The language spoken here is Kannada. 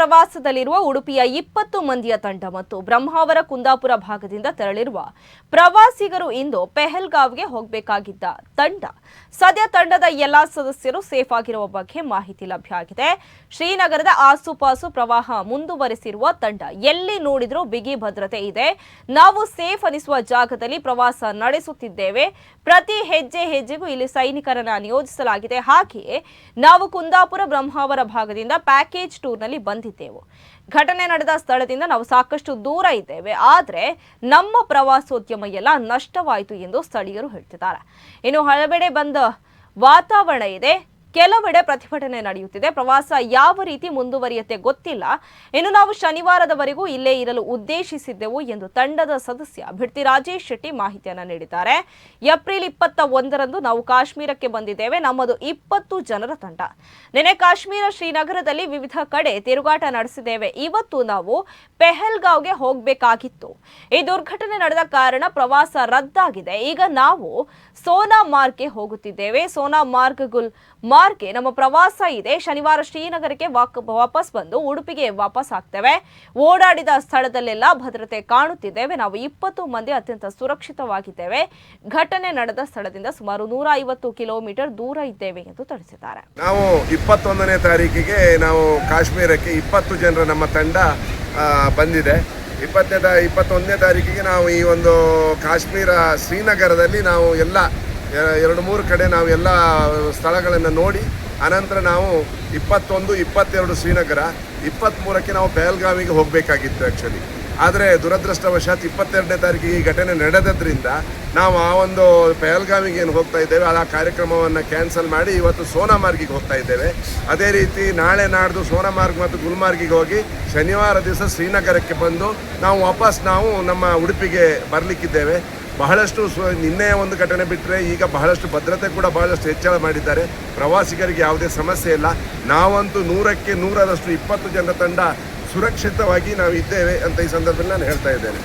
ಪ್ರವಾಸದಲ್ಲಿರುವ ಉಡುಪಿಯ ಇಪ್ಪತ್ತು ಮಂದಿಯ ತಂಡ ಮತ್ತು ಬ್ರಹ್ಮಾವರ ಕುಂದಾಪುರ ಭಾಗದಿಂದ ತೆರಳಿರುವ ಪ್ರವಾಸಿಗರು ಇಂದು ಪೆಹಲ್ಗಾವ್ಗೆ ಹೋಗಬೇಕಾಗಿದ್ದ ತಂಡ. ಸದ್ಯ ತಂಡದ ಎಲ್ಲಾ ಸದಸ್ಯರು ಸೇಫ್ ಆಗಿರುವ ಬಗ್ಗೆ ಮಾಹಿತಿ ಲಭ್ಯ ಆಗಿದೆ. ಶ್ರೀನಗರದ ಆಸುಪಾಸು ಪ್ರವಾಹ ಮುಂದುವರೆಸಿರುವ ತಂಡ ಎಲ್ಲಿ ನೋಡಿದ್ರೂ ಬಿಗಿ ಭದ್ರತೆ ಇದೆ. ನಾವು ಸೇಫ್ ಅನಿಸುವ ಜಾಗದಲ್ಲಿ ಪ್ರವಾಸ ನಡೆಸುತ್ತಿದ್ದೇವೆ. ಪ್ರತಿ ಹೆಜ್ಜೆ ಹೆಜ್ಜೆಗೂ ಇಲ್ಲಿ ಸೈನಿಕರನ್ನ ನಿಯೋಜಿಸಲಾಗಿದೆ. ಹಾಗೆಯೇ ನಾವು ಕುಂದಾಪುರ ಬ್ರಹ್ಮಾವರ ಭಾಗದಿಂದ ಪ್ಯಾಕೇಜ್ ಟೂರ್ನಲ್ಲಿ ಬಂದಿದ್ದೆವು. ಘಟನೆ ನಡೆದ ಸ್ಥಳದಿಂದ ನಾವು ಸಾಕಷ್ಟು ದೂರ ಇದ್ದೇವೆ. ಆದರೆ ನಮ್ಮ ಪ್ರವಾಸೋದ್ಯಮ ಎಲ್ಲ ನಷ್ಟವಾಯಿತು ಎಂದು ಸ್ಥಳೀಯರು ಹೇಳ್ತಿದ್ದಾರೆ. ಇನ್ನು ಹಲವೆಡೆ ಬಂದ ವಾತಾವರಣ ಇದೆ. ಕೆಲವೆಡೆ ಪ್ರತಿಭಟನೆ ನಡೆಯುತ್ತಿದೆ. ಪ್ರವಾಸ ಯಾವ ರೀತಿ ಮುಂದುವರಿಯುತ್ತೆ ಗೊತ್ತಿಲ್ಲ. ಇನ್ನು ನಾವು ಶನಿವಾರದವರೆಗೂ ಇಲ್ಲೇ ಇರಲು ಉದ್ದೇಶಿಸಿದ್ದೆವು ಎಂದು ತಂಡದ ಸದಸ್ಯ ಭಿಡ್ತಿ ರಾಜೇಶ್ ಶೆಟ್ಟಿ ಮಾಹಿತಿಯನ್ನು ನೀಡಿದ್ದಾರೆ. ಏಪ್ರಿಲ್ ಇಪ್ಪತ್ತ ಒಂದರಂದು ನಾವು ಕಾಶ್ಮೀರಕ್ಕೆ ಬಂದಿದ್ದೇವೆ. ನಮ್ಮದು ಇಪ್ಪತ್ತು ಜನರ ತಂಡ. ನಿನ್ನೆ ಕಾಶ್ಮೀರ ಶ್ರೀನಗರದಲ್ಲಿ ವಿವಿಧ ಕಡೆ ತಿರುಗಾಟ ನಡೆಸಿದ್ದೇವೆ. ಇವತ್ತು ನಾವು ಪೆಹಲ್ಗಾವ್ಗೆ ಹೋಗಬೇಕಾಗಿತ್ತು. ಈ ದುರ್ಘಟನೆ ನಡೆದ ಕಾರಣ ಪ್ರವಾಸ ರದ್ದಾಗಿದೆ. ಈಗ ನಾವು ಸೋನಾ ಮಾರ್ಗ್ಗೆ ಹೋಗುತ್ತಿದ್ದೇವೆ. ಸೋನಾ ಮಾರ್ಗ್ ಗುಲ್ ಮಾರ್ಗ್ಗೆ ನಮ್ಮ ಪ್ರವಾಸ ಇದೆ. ಶನಿವಾರ ಶ್ರೀನಗರಕ್ಕೆ ವಾಕ್- ವಾಪಸ್ ಬಂದು ಉಡುಪಿಗೆ ವಾಪಸ್ ಆಗ್ತೇವೆ. ಓಡಾಡಿದ ಸ್ಥಳದಲ್ಲೆಲ್ಲ ಭದ್ರತೆ ಕಾಣುತ್ತಿದ್ದೇವೆ. ನಾವು ಇಪ್ಪತ್ತು ಮಂದಿ ಅತ್ಯಂತ ಸುರಕ್ಷಿತವಾಗಿದ್ದೇವೆ. ಘಟನೆ ನಡೆದ ಸ್ಥಳದಿಂದ ಸುಮಾರು ನೂರ ಐವತ್ತು ಕಿಲೋಮೀಟರ್ ದೂರ ಇದ್ದೇವೆ ಎಂದು ತಿಳಿಸಿದ್ದಾರೆ. ನಾವು ಇಪ್ಪತ್ತೊಂದನೇ ತಾರೀಕಿಗೆ ನಾವು ಕಾಶ್ಮೀರಕ್ಕೆ ಇಪ್ಪತ್ತು ಜನರ ನಮ್ಮ ತಂಡ ಬಂದಿದೆ. ಇಪ್ಪತ್ತನೇ ಇಪ್ಪತ್ತೊಂದನೇ ತಾರೀಕಿಗೆ ನಾವು ಈ ಒಂದು ಕಾಶ್ಮೀರ ಶ್ರೀನಗರದಲ್ಲಿ ನಾವು ಎಲ್ಲ ಎರಡು ಮೂರು ಕಡೆ ನಾವು ಎಲ್ಲ ಸ್ಥಳಗಳನ್ನು ನೋಡಿ, ಅನಂತರ ನಾವು ಇಪ್ಪತ್ತೊಂದು, ಇಪ್ಪತ್ತೆರಡು ಶ್ರೀನಗರ ಇಪ್ಪತ್ತ್ಮೂರಕ್ಕೆ ನಾವು ಬೆಳಗಾವಿಗೆ ಹೋಗಬೇಕಾಗಿತ್ತು ಆ್ಯಕ್ಚುಲಿ ಆದರೆ ದುರದೃಷ್ಟವಶಾತ್ ಇಪ್ಪತ್ತೆರಡನೇ ತಾರೀಕಿಗೆ ಈ ಘಟನೆ ನಡೆದದ್ರಿಂದ ನಾವು ಆ ಒಂದು ಪೆಹಲ್ಗಾಮಿಗೆ ಏನು ಹೋಗ್ತಾ ಇದ್ದೇವೆ, ಆ ಕಾರ್ಯಕ್ರಮವನ್ನು ಕ್ಯಾನ್ಸಲ್ ಮಾಡಿ ಇವತ್ತು ಸೋನಾಮಾರ್ಗಿಗೆ ಹೋಗ್ತಾ ಇದ್ದೇವೆ. ಅದೇ ರೀತಿ ನಾಳೆ ನಾಡ್ದು ಸೋನಾಮಾರ್ಗ್ ಮತ್ತು ಗುಲ್ಮಾರ್ಗಿಗೆ ಹೋಗಿ ಶನಿವಾರ ದಿವಸ ಶ್ರೀನಗರಕ್ಕೆ ಬಂದು ನಾವು ವಾಪಸ್ ನಾವು ನಮ್ಮ ಉಡುಪಿಗೆ ಬರಲಿಕ್ಕಿದ್ದೇವೆ. ಬಹಳಷ್ಟು ನಿನ್ನೆಯ ಒಂದು ಘಟನೆ ಬಿಟ್ಟರೆ ಈಗ ಬಹಳಷ್ಟು ಭದ್ರತೆ ಕೂಡ ಬಹಳಷ್ಟು ಹೆಚ್ಚಳ ಮಾಡಿದ್ದಾರೆ. ಪ್ರವಾಸಿಗರಿಗೆ ಯಾವುದೇ ಸಮಸ್ಯೆ ಇಲ್ಲ. ನಾವಂತೂ ನೂರಕ್ಕೆ ನೂರರಷ್ಟು ಇಪ್ಪತ್ತು ಜನರ ತಂಡ ಸುರಕ್ಷಿತವಾಗಿ ನಾವು ಇದ್ದೇವೆ ಅಂತ ಈ ಸಂದರ್ಭದಲ್ಲಿ ನಾನು ಹೇಳ್ತಾ ಇದ್ದೇನೆ.